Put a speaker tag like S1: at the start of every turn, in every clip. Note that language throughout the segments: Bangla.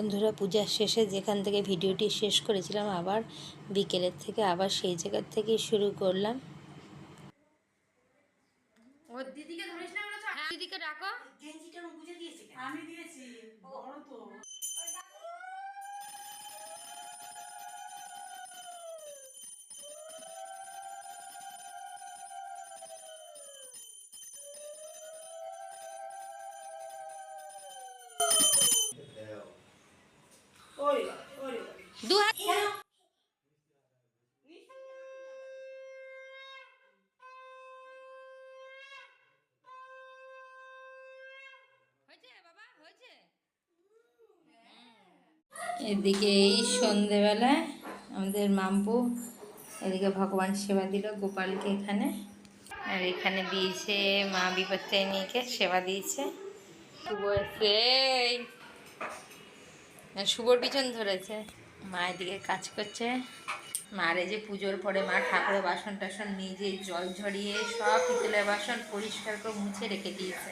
S1: বন্ধুরা, পূজার শেষে যেখান থেকে ভিডিওটি শেষ করেছিলাম, আবার বিকেলের থেকে, আবার সেই জায়গার থেকেই শুরু করলাম। এদিকে এই সন্ধেবেলায় আমাদের মাম্পু, এদিকে ভগবান সেবা দিল গোপালকে এখানে। আর এখানে দিয়েছে মা বিপত্তারিণীকে সেবা দিয়েছে। শুভ। শুভর পিছন ধরেছে। মা এদিকে কাজ করছে। মার যে পুজোর পরে মা ঠাকুরের বাসন টাসন নিজে জল ঝরিয়ে সব পিতলের বাসন পরিষ্কার করে মুছে রেখে দিয়েছে।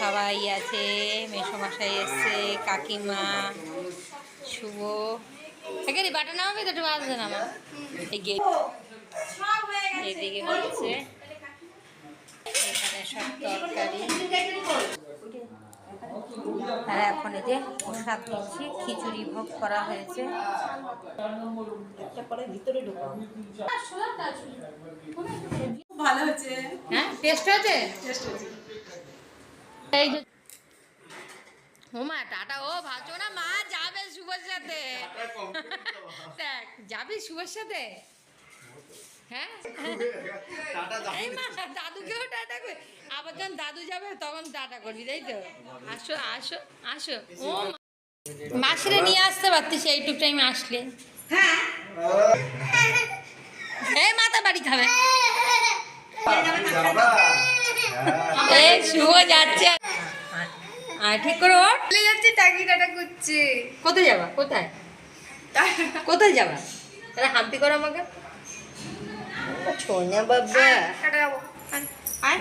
S1: সবাই আছে, মেসোমশাই এসছে, কাকিমা শুভ। এখানে বাটা নামাবে তো একটু বাজছে নামা এই গেট। এদিকে হচ্ছে এখানে সব তরকারি। আর এখন এই যে প্রসাদ দিচ্ছি খিচুড়ি ভোগ করা হয়েছে।
S2: ভালো হয়েছে।
S1: হ্যাঁ টেস্ট হয়েছে?
S2: টেস্ট হয়েছে।
S1: এই যে ওমা টাটা। ও ভাবছ না মা যাবে শুভর সাথে? দেখ যাবি শুভর সাথে? হ্যাঁ? এই মা দাদুকেও টাটা আবার যখন দাদু যাবে তখন টাটা করবি তাই তো? আসো আসো আসো। ও মাসিরে নিয়ে আসতে পারতিস এইটুক টাইমে আসলে।
S2: হ্যাঁ।
S1: এই মাথা বাড়ি খাবে। এই শুভ যাচ্ছে। আর ঠিক করে ওঠ।
S3: চলে যাচ্ছে টাকি টাটা করছে।
S1: কোথায় যাবা? কোথায়? কোথায় যাবা? তাহলে হান্তি করো আমাকে। ছোনা বাবা।
S3: টাটা যাব।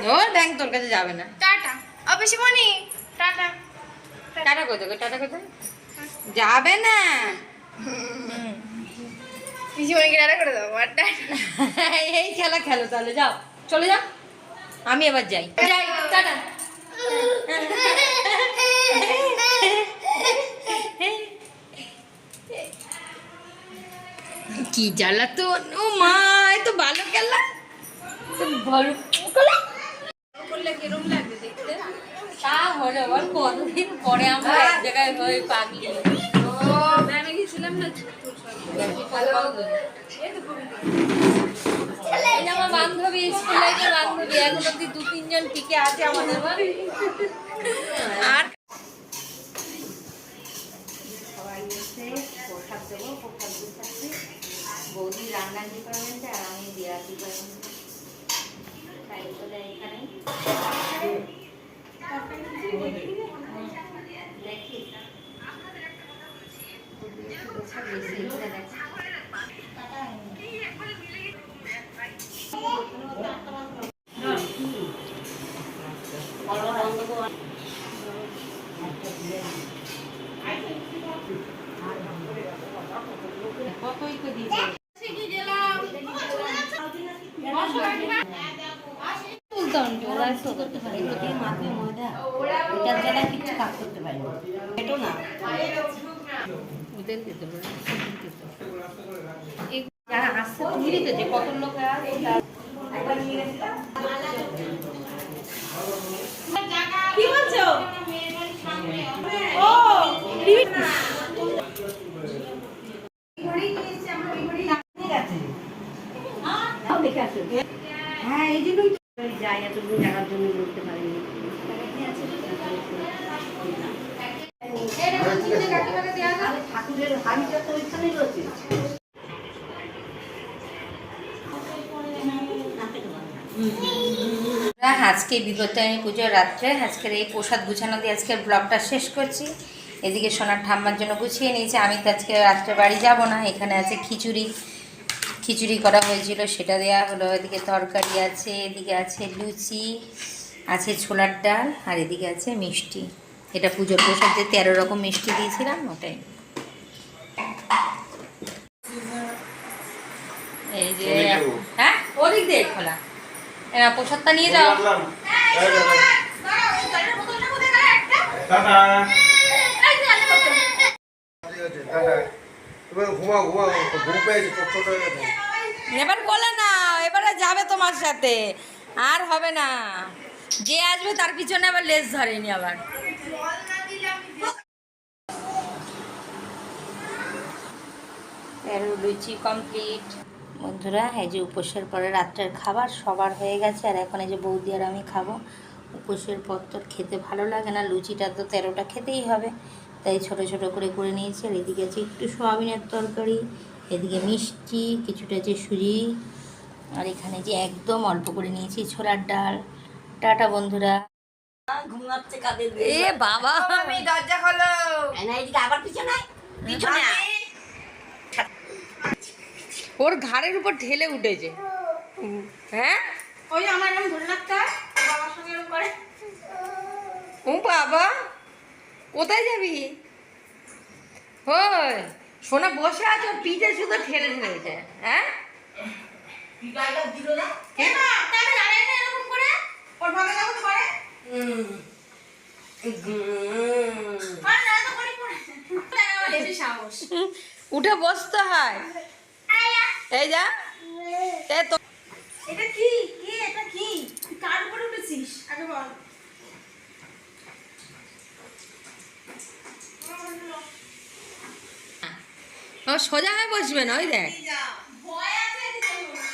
S1: ও ব্যাংক তোর কাছে যাবে না।
S3: টাটা। অফিসে মনি টাটা।
S1: টাটা কোথায় টাটা কোথায়? যাবে না।
S3: পিসিমণিকে টাটা করে দেবো আর
S1: এই খেলা খেলো তাহলে যাও। চলে যাও। আমি এবার যাই। যাই টাটা। কি জ্বালা তো? ও মা এ তো ভালো খেলা। তো ভালো
S3: করলে কিরম লাগবে দেখতে?
S1: তা হলো কতদিন পরে আমরা এক জায়গায় হয়ে পাগলি।
S3: গেছিলাম না?
S1: আমার বান্ধবী স্কুলে বান্ধবী এখন অব্দি দু তিনজন টিকে আছে আমাদের আর সবাই এসে প্রসাদ দেবো প্রসাদ গুছাচ্ছি বৌদি রান্নার ডিপার্টমেন্টে আর আমি দেওয়ার ডিপার্টমেন্টে তাই বলে এখানে। দেখি। বেশি এখানে দেখছি কতই তো দিবে তো ওরা করতে পারে? ময়দা ওটার দ্বারা কিছু কাজ করতে পারে না। না। ওদের দিতে পারে যারা আসছে তুমি যে কত লোক আছে একবার নিয়ে গেছিলাম
S2: কি বলছো ও
S1: আজকে বিগতায়নী পুজোর রাত্রে আজকের এই প্রসাদ গুছানো দিয়ে আজকের ব্লগটা শেষ করছি। এদিকে সোনার ঠাম্মার জন্য গুছিয়ে নিয়েছি। আমি তো আজকে রাত্রে বাড়ি যাব না এখানে আছে খিচুড়ি। খিচুড়ি করা হয়েছিল সেটা দেয়া হলো। এদিকে তরকারি আছে এদিকে আছে লুচি আছে ছোলার ডাল আর এদিকে আছে মিষ্টি। এটা পুজোর প্রসাদ যে তেরো রকম মিষ্টি দিয়েছিলাম ওটাই। এই যে হ্যাঁ ওদিক দিয়ে খোলা। এরা প্রসাদটা নিয়ে যাও।
S4: এবার
S1: বলে না এবারে যাবে তোমার সাথে। আর হবে না। যে আসবে তার পিছনে আবার লেজ ধরেনি আবার। এর লুচি কমপ্লিট বন্ধুরা এই যে উপোসের পরে রাত্রের খাবার সবার হয়ে গেছে আর এখন এই যে বৌদি আর আমি খাব। উপোসের পর তো খেতে ভালো লাগে না লুচিটা তো তেরোটা খেতেই হবে। তাই ছোট ছোট করে করে নিয়েছি আর এদিকে আছে একটু সোয়াবিনের তরকারি এদিকে মিষ্টি কিছুটা আছে সুজি আর এখানে যে একদম অল্প করে নিয়েছি ছোলার ডাল। টাটা বন্ধুরা।
S5: ঘুমাচ্ছে কাদের
S1: এ বাবা।
S3: আমি দরজা খোলো।
S5: এদিকে আবার পিছনে পিছনে।
S1: ওর ঘাড়ের উপর ঠেলে উঠেছে। হ্যাঁ?
S3: ওই আমার এরকম ধরে রাখতে হয়, বাবার সঙ্গে করে।
S1: ও বাবা কোথায় যাবি? হই সোনা বসে আছে পিঠে শুধু ঠেলে ঠেলেছে হ্যাঁ? উঠে বসতে হয়। এই যা। এ তো
S3: এটা কি? কি? এটা কি? কার উপরে উঠেছিস? আগে বল।
S1: সোজা হয়ে বসবে না ওই দেখ।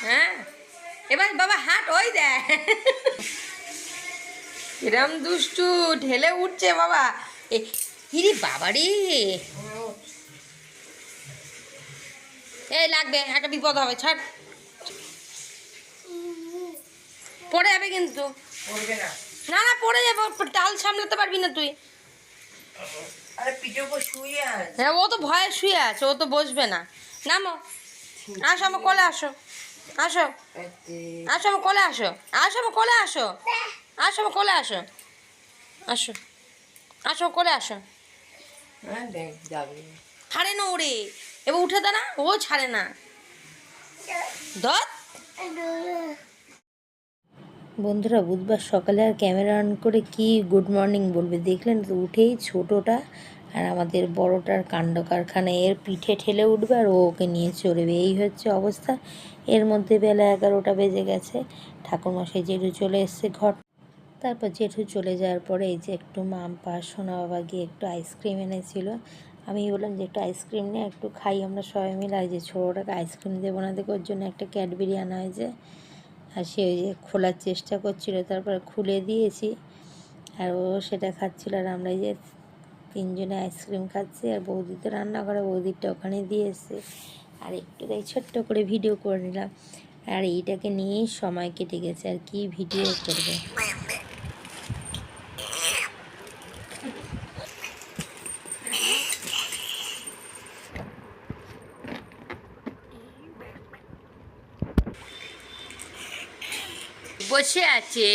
S1: হ্যাঁ। এবার বাবা হাট ওই দেখ। এরম দুষ্টু ঢেলে উঠছে বাবা। হিরি বাবারি। এই লাগবে একটা বিপদ হবে ছাড়। পড়ে যাবে কিন্তু। না। না পড়ে যাবে টাল সামলাতে পারবি না তুই। হ্যাঁ ও তো ভয়ে শুয়ে আছে ও তো বসবে না। নামো। আসো আমার কোলে আসো। আসো। আসো আমার কোলে আসো। আসো আমার কোলে আসো। আসো আমার কোলে আসো। আসো। আসো কলে আসো। ছাড়ে না ওরে এবার উঠে দে না ও ছাড়ে না। দত বন্ধুরা, বুধবার সকালে আর ক্যামেরা অন করে কি গুড মর্নিং বলবে? দেখলেন তো উঠেই ছোটোটা আর আমাদের বড়টার কাণ্ড কারখানা এর পিঠে ঠেলে উঠবে আর ওকে নিয়ে চড়বে। এই হচ্ছে অবস্থা। এর মধ্যে বেলা এগারোটা বেজে গেছে। ঠাকুরমশাই জেঠু চলে এসছে ঘর। তারপর জেঠু চলে যাওয়ার পরে এই যে একটু মাম পা সোনা বাবা গিয়ে একটু আইসক্রিম এনেছিল। আমি বললাম যে, একটু আইসক্রিম নিয়ে একটু খাই। আমরা সবাই মিলে, আর যে ছোটোটাকে আইসক্রিম দেবো না দেখে, ওর জন্য একটা ক্যাডবেরি আনা হয়েছে। আর সে ওই যে খোলার চেষ্টা করছিল, তারপর খুলে দিয়েছি। আর ও সেটা খাচ্ছিল, আর আমরা যে তিনজনে আইসক্রিম খাচ্ছি, আর বৌদি তো রান্না করে বৌদিরটা ওখানে দিয়ে এসছে আর একটু তাই ছোট্ট করে ভিডিও করে নিলাম। আর এইটাকে নিয়েই সময় কেটে গেছে, আর কি ভিডিও করবে। বসে আছে।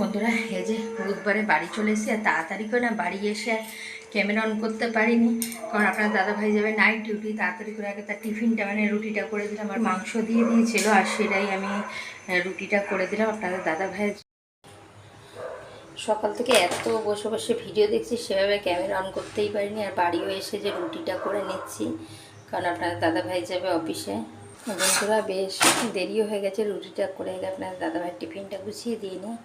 S1: বন্ধুরা, এই যে বুধবারে বাড়ি চলে এসেছি আর তাড়াতাড়ি করে না বাড়ি এসে ক্যামেরা অন করতে পারিনি। কারণ আপনার দাদা ভাই যাবে নাইট ডিউটি তাড়াতাড়ি করে আগে তার টিফিনটা মানে রুটিটা করে দিলাম, আর মাংস দিয়ে দিয়েছিল, আর সেটাই আমি রুটিটা করে দিলাম আপনাদের দাদা ভাইয়ের সকাল থেকে এত বসে বসে ভিডিও দেখছি, সেভাবে ক্যামেরা অন করতেই পারিনি, আর বাড়িও এসে যে রুটিটা করে নিচ্ছি, কারণ আপনার দাদা ভাই যাবে অফিসে বন্ধুরা, বেশ দেরিও হয়ে গেছে রুটিটা করে আপনার দাদা ভাই টিফিনটা গুছিয়ে দিয়ে নিই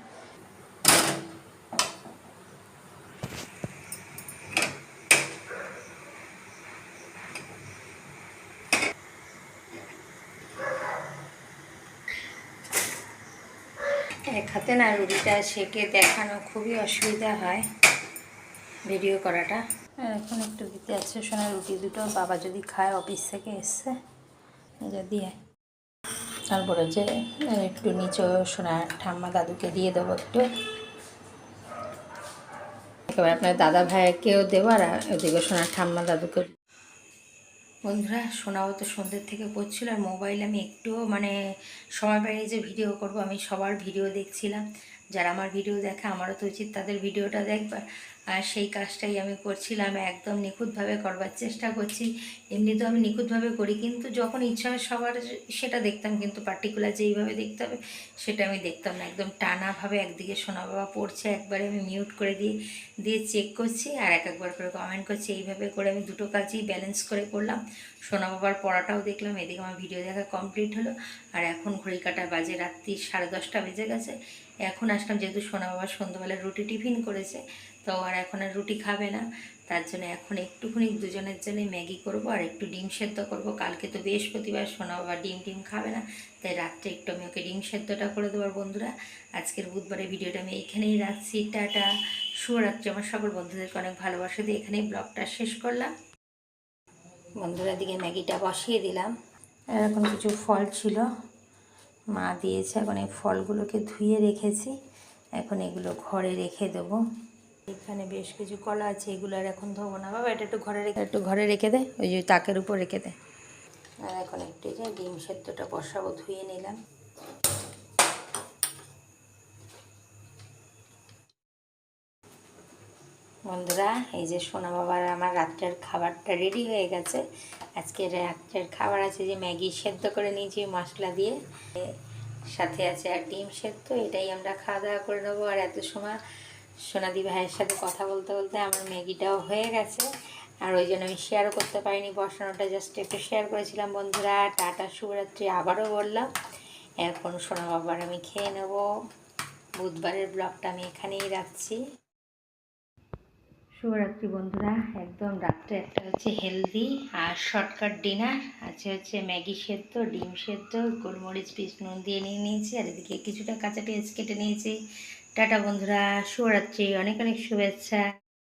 S1: এক হাতে না রুটিটা সেকে দেখানো খুবই অসুবিধা হয় ভিডিও করাটা। আর এখন একটু দিতে আছে, শোনা, রুটি দুটো বাবা যদি খায় অফিস থেকে এসছে যা দিয়ে। তারপরে যে একটু নিচে শোনা, ঠাম্মা দাদুকে দিয়ে দেবো একটু। একেবারে আপনার দাদা ভাইকেও দেবো আর ওদিকে শোনা, ঠাম্মা দাদুকে বন্ধুরা শোনাও তো সন্ধ্যের থেকে পড়ছিল আর মোবাইল আমি একটুও মানে সময় পাইনি যে ভিডিও করব, আমি সবার ভিডিও দেখছিলাম। যারা আমার ভিডিও দেখে, আমারও তো উচিত তাদের ভিডিওটা দেখবার। সেই কাজটাই আমি করছিলাম, একদম নিখুঁতভাবে করবার চেষ্টা করছি। এমনি তো আমি নিখুঁতভাবে করি, কিন্তু যখন ইচ্ছা হয় সবার সেটা দেখতাম, কিন্তু পার্টিকুলার যেইভাবে দেখতে হবে সেটা আমি দেখতাম না। একদম টানাভাবে একদিকে সোনা বাবা পড়ছে, একবারে আমি মিউট করে দিয়ে দিয়ে চেক করছি আর এক একবার করে কমেন্ট করছি। এইভাবে করে আমি দুটো কাজই ব্যালেন্স করে করলাম। সোনা বাবার পড়াটাও দেখলাম, এদিকে আমার ভিডিও দেখা কমপ্লিট হলো। আর এখন ঘড়ি কাটা বাজে রাত্রি সাড়ে দশটা বেজে গেছে। এখন আসলাম, যেহেতু সোনা বাবা সন্ধ্যাবেলা রুটি টিফিন করেছে তো আর এখন আর রুটি খাবে না। তার জন্য এখন একটুখানি দুজনের জন্য ম্যাগি করব আর একটু ডিম সেদ্ধ করব। কালকে তো বৃহস্পতিবার, সোনা বাবা ডিম টিম খাবে না। তাই রাত্রে একটু আমি ওকে ডিম সেদ্ধটা করে দেবার বন্ধুরা। আজকের বুধবারের ভিডিওটা আমি এখানেই রাখছি। টাটা। শুভরাত্রি আমার সকল বন্ধুদেরকে অনেক ভালোবাসা দিয়ে এখানেই ব্লগটা শেষ করলাম। বন্ধুরা দিকে ম্যাগিটা বসিয়ে দিলাম। এখন কিছু ফল ছিল। মা দিয়েছে, এখন এই ফলগুলোকে ধুয়ে রেখেছি। এখন এগুলো ঘরে রেখে দেবো। এখানে বেশ কিছু কলা আছে, এগুলো আর এখন ধোবো না। বাবা, এটা একটু ঘরে রেখে একটু ঘরে রেখে দে, ওই যে তাকের উপর রেখে দে। আর এখন একটু যে ডিম সেদ্ধটা বসাবো, ধুয়ে নিলাম। বন্ধুরা, এই যে সোনা বাবার আমার রাত্রের খাবারটা রেডি হয়ে গেছে। আজকে রাত্রের খাবার আছে যে ম্যাগি সেদ্ধ করে নিয়েছি মশলা দিয়ে। সাথে আছে আর ডিম সেদ্ধ, এটাই আমরা খাওয়া দাওয়া করে নেব। আর এত সময় সোনাদি ভাইয়ের সাথে কথা বলতে বলতে আমার ম্যাগিটাও হয়ে গেছে। আর ওই জন্য আমি শেয়ারও করতে পারিনি বসানোটা জাস্ট একটু শেয়ার করেছিলাম বন্ধুরা। টাটা, শুভরাত্রি আবারও বললাম। এখন সোনা বাবার আমি খেয়ে নেব। বুধবারের ব্লগটা আমি এখানেই রাখছি। শুভরাত্রি বন্ধুরা, একদম রাত্রে একটা হচ্ছে হেলদি আর শর্টকাট ডিনার আছে হচ্ছে ম্যাগি সেদ্ধ, ডিম সেদ্ধ, গোলমরিচ পিস নুন দিয়ে নিয়ে নিয়েছি, আর এদিকে কিছুটা কাঁচা পেঁয়াজ কেটে নিয়েছি। টাটা বন্ধুরা শুভরাত্রি অনেক অনেক শুভেচ্ছা।